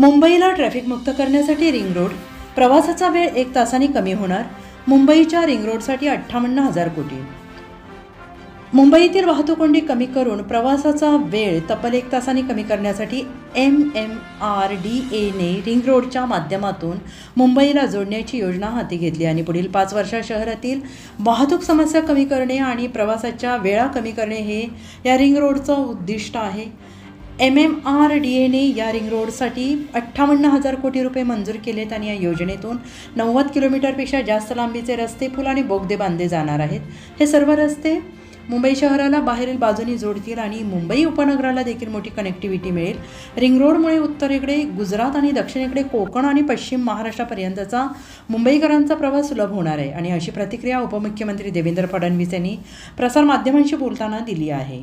मुंबईला ट्रॅफिक मुक्त करण्यासाठी रिंग रोड प्रवासाचा वेळ एक तासाने कमी होणार. मुंबईच्या रिंग रोडसाठी अठ्ठावन्न हजार कोटी. मुंबईतील वाहतूक कोंडी कमी करून प्रवासाचा वेळ तब्बल एक तासाने कमी करण्यासाठी एम एम आर डी एने रिंग रोडच्या माध्यमातून मुंबईला जोडण्याची योजना हाती घेतली आणि पुढील पाच वर्षात शहरातील वाहतूक समस्या कमी करणे आणि प्रवासाच्या वेळा कमी करणे हे या रिंग रोडचं उद्दिष्ट आहे. एम एम आर डी एने या रिंग रोडसाठी अठ्ठावन्न हजार कोटी रुपये मंजूर केलेत आणि या योजनेतून नव्वद किलोमीटरपेक्षा जास्त लांबीचे रस्ते पूल आणि बोगदे बांधले जाणार आहेत. हे सर्व रस्ते मुंबई शहराला बाहेरील बाजूनी जोडतील आणि मुंबई उपनगराला देखील मोठी कनेक्टिव्हिटी मिळेल. रिंग रोडमुळे उत्तरेकडे गुजरात आणि दक्षिणेकडे कोकण आणि पश्चिम महाराष्ट्रापर्यंतचा मुंबईकरांचा प्रवास सुलभ होणार आहे आणि अशी प्रतिक्रिया उपमुख्यमंत्री देवेंद्र फडणवीस यांनी प्रसारमाध्यमांशी बोलताना दिली आहे.